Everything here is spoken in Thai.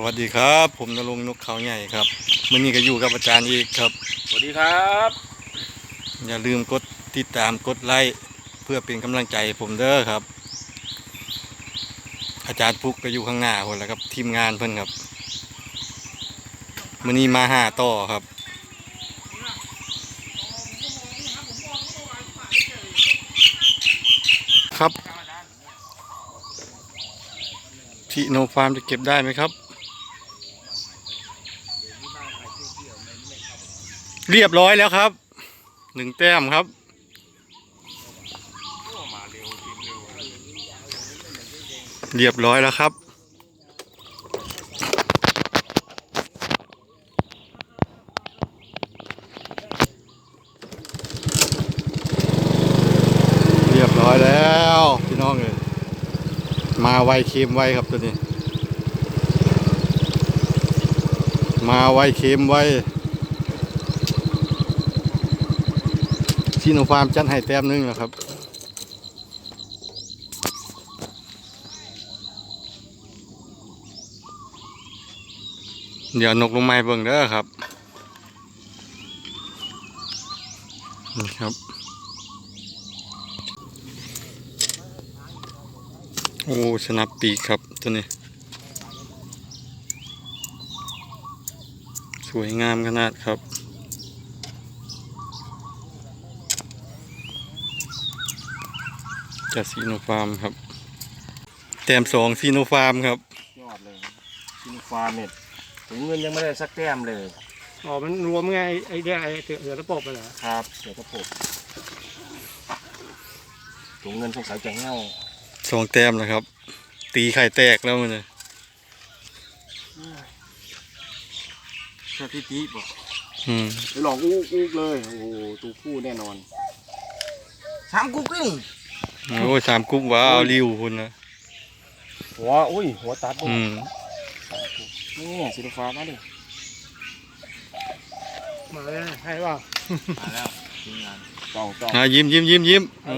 สวัสดีครับ ผมนรงค์นกเขาใหญ่ครับมื่อนี้ก็อยู่กับอาจารย์อีกครับ สวัสดีครับ อย่าลืมกดติดตามกดไลค์เพื่อเป็นกำลังใจให้ผมเด้อครับ อาจารย์ปุ๊กก็อยู่ข้างหน้าคนแล้วครับทีมงานเพิ่นครับมื่อนี้มาหาต่อครับครับที่โนฟาร์มจะเก็บได้ไหมครับ เรียบร้อยแล้วครับ หนึ่งแต้มครับ เรียบร้อยแล้วครับ เรียบร้อยแล้วพี่น้องเลยมาไวเค็มไวครับตัวนี้ มาไวเค็มไว ซีโนฟาร์มจัดให้แต้มนึงแล้วครับเดี๋ยวนกลงไม้เบิ่งเด้อครับนี่ครับ โอ้สนับปีครับตัวนี้ สวยงามขนาดครับ จากซีโนฟาร์มครับ แต้มสองซีโนฟาร์มครับยอดเลยกินฟาร์มเนี่ยถึงเงินยังไม่ได้สักแต้มเลยอ๋อมันรวมไงไอ้ไอ้เนี่ยไอ้เสือเสือระบบไปเหรอครับเดี๋ยวกระผมถุงเงินสงสัยจะเง่าสองแต้มนะครับ ตีไข่แตกแล้วมันเลยสถิติบอกอืม ไปลองอู้อู้เลย โอ้โหตัวคู่แน่นอนสามกุ๊กนี่ โอ้ยสามกุ๊บว้าวริวคุณนะหัวอุ้ยหัวตัดบ่อืมนี่สิลฟาร์มมาดิมาเลยให้เปล่ามาแล้วทีมงานต้องต้องอะยิ้มยิ้มยิ้มยิ้มโอ้